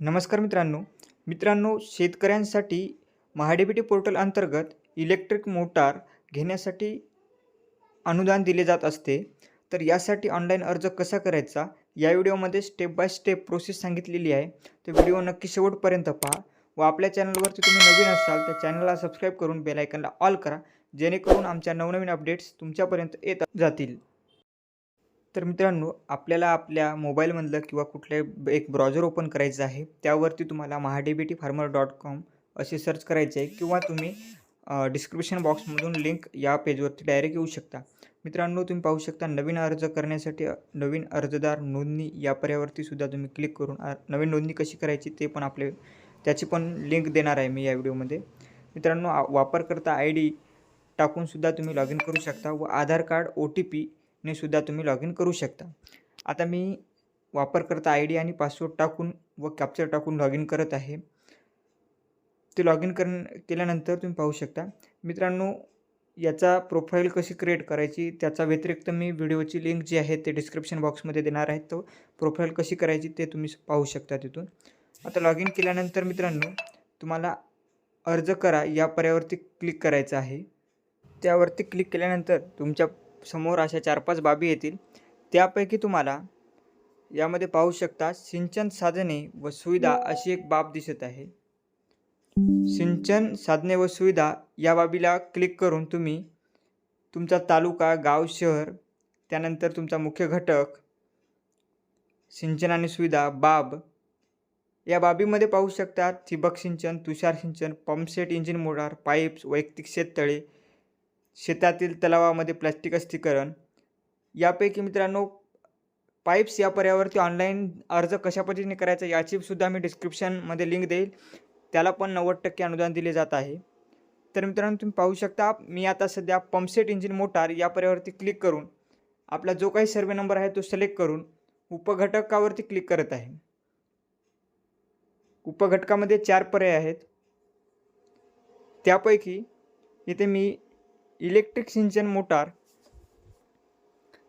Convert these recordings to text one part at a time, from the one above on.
नमस्कार मित्रांनो. मित्रांनो शेतकऱ्यांसाठी महाडीबीटी पोर्टल अंतर्गत इलेक्ट्रिक मोटार घेण्यासाठी अनुदान दिले जात असते. तर यासाठी ऑनलाईन अर्ज कसा करायचा? या व्हिडिओमध्ये स्टेप बाय स्टेप प्रोसेस सांगितलेली आहे. तर व्हिडिओ नक्की शेवटपर्यंत पहा व आपल्या चॅनलवरती तुम्ही नवीन असाल तर चॅनलला सबस्क्राईब करून बेलायकनला ऑल करा जेणेकरून आमच्या नवनवीन अपडेट्स तुमच्यापर्यंत येत जातील. तर मित्रांनो आपल्याला आपल्या मोबाईलमधलं किंवा कुठल्या एक ब्राउझर ओपन करायचं आहे त्यावरती तुम्हाला महाडीबीटी फार्मर डॉट कॉम असे सर्च करायचे आहे किंवा तुम्ही डिस्क्रिप्शन बॉक्समधून लिंक या पेजवरती डायरेक्ट येऊ शकता. मित्रांनो तुम्ही पाहू शकता नवीन अर्ज करण्यासाठी नवीन अर्जदार नोंदणी या पर्यावरती सुद्धा तुम्ही क्लिक करून नवीन नोंदणी कशी करायची ते पण आपले त्याची पण लिंक देणार आहे मी या व्हिडिओमध्ये. मित्रांनो वापरकर्ता आय डी टाकूनसुद्धा तुम्ही लॉग इन करू शकता व Aadhaar card O T P ने सुद्धा तुम्ही लॉग इन करू शकता. आता मी वापरकर्ता आय डी आणि पासवर्ड टाकून व कॅप्चर टाकून लॉग इन करत आहे. ते लॉग इन कर केल्यानंतर तुम्ही पाहू शकता. मित्रांनो याचा प्रोफाईल कशी क्रिएट करायची त्याचा व्यतिरिक्त मी व्हिडिओची लिंक जी आहे ते डिस्क्रिप्शन बॉक्समध्ये देणार आहे. तो प्रोफाईल कशी करायची ते तुम्ही पाहू शकता तिथून. आता लॉग इन केल्यानंतर मित्रांनो तुम्हाला अर्ज करा या पर्यावरती क्लिक करायचं आहे. त्यावरती क्लिक केल्यानंतर तुमच्या समोर अशा चार पाच बाबी येतील. त्यापैकी तुम्हाला यामध्ये पाहू शकता सिंचन साधने व सुविधा अशी एक बाब दिसत आहे. सिंचन साधने व सुविधा या बाबीला क्लिक करून तुम्ही तुमचा तालुका गाव शहर त्यानंतर तुमचा मुख्य घटक सिंचन आणि सुविधा बाब या बाबीमध्ये पाहू शकता. ठिबक सिंचन तुषार सिंचन पंपसेट इंजिन मोटार पाईप्स वैयक्तिक शेततळे शेतातील तलावामध्ये प्लॅस्टिक अस्थिकरण. यापैकी मित्रांनो पाईप्स या पर्यावरती ऑनलाईन अर्ज कशा पद्धतीने करायचा याचीसुद्धा मी डिस्क्रिप्शनमध्ये लिंक देईल. त्याला पण नव्वद टक्के अनुदान दिले जात आहे. तर मित्रांनो तुम्ही पाहू शकता मी आता सध्या पंपसेट इंजिन मोटार या पर्यावरती क्लिक करून आपला जो काही सर्वे नंबर आहे तो सिलेक्ट करून उपघटकावरती क्लिक करत आहे. उपघटकामध्ये चार पर्याय आहेत. त्यापैकी इथे मी इलेक्ट्रिक सिंचन मोटार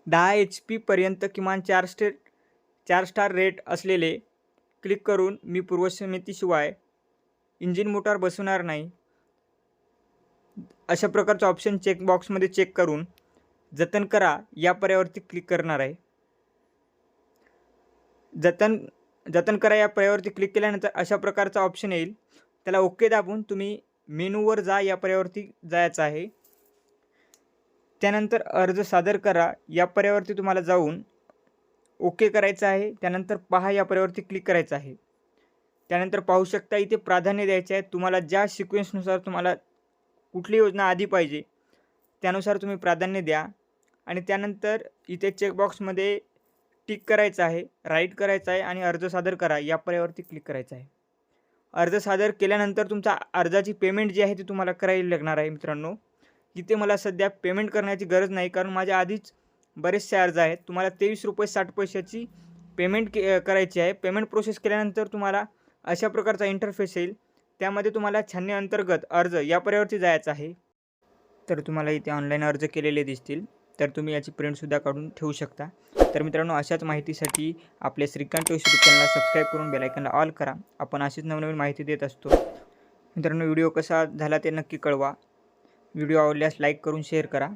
दहा एच पीपर्यंत किमान चार स्टे चार स्टार रेट असलेले क्लिक करून मी पूर्वसमितीशिवाय इंजिन मोटार बसवणार नाही. अशा प्रकारचं ऑप्शन चेकबॉक्समध्ये चेक करून जतन करा या पर्यावरती क्लिक करणार आहे. जतन जतन करा या पर्यावरती क्लिक केल्यानंतर अशा प्रकारचा ऑप्शन येईल. त्याला ओके दाबून तुम्ही मेनूवर जा या पर्यावरती जायचं आहे. त्यानंतर अर्ज सादर करा. या पर्यावरती तुम्हाला जाऊन ओके करायचं आहे. त्यानंतर पहा या पर्यावरती क्लिक करायचं आहे. त्यानंतर पाहू शकता इथे प्राधान्य द्यायचे आहे. तुम्हाला ज्या सिक्वेन्सनुसार तुम्हाला कुठली योजना आधी पाहिजे त्यानुसार तुम्ही प्राधान्य द्या. आणि त्यानंतर इथे चेकबॉक्समध्ये टिक करायचं आहे राईट करायचं आहे आणि अर्ज सादर करा. या पर्यावरती क्लिक करायचं आहे. अर्ज सादर केल्यानंतर तुमचा अर्जाची पेमेंट जी आहे ती तुम्हाला करायला लागणार आहे मित्रांनो. तिथे मला सध्या पेमेंट करण्याची गरज नाही कारण माझ्या आधीच बरेचसे अर्ज आहेत. तुम्हाला तेवीस रुपये साठ पैशाची पेमेंट के करायची आहे. पेमेंट प्रोसेस केल्यानंतर तुम्हाला अशा प्रकारचा इंटरफेस येईल. त्यामध्ये तुम्हाला छाननी अंतर्गत अर्ज या पर्यावरती जायचं आहे. तर तुम्हाला इथे ऑनलाईन अर्ज केलेले दिसतील. तर तुम्ही याची प्रिंटसुद्धा काढून ठेवू शकता. तर मित्रांनो अशाच माहितीसाठी आपल्या श्रीकांत यूट्यूब चॅनलला सबस्क्राईब करून बेलायकनला ऑल करा. आपण अशीच नवनवीन माहिती देत असतो. मित्रांनो व्हिडिओ कसा झाला ते नक्की कळवा. व्हिडिओ आवडल्यास लाईक करून शेअर करा.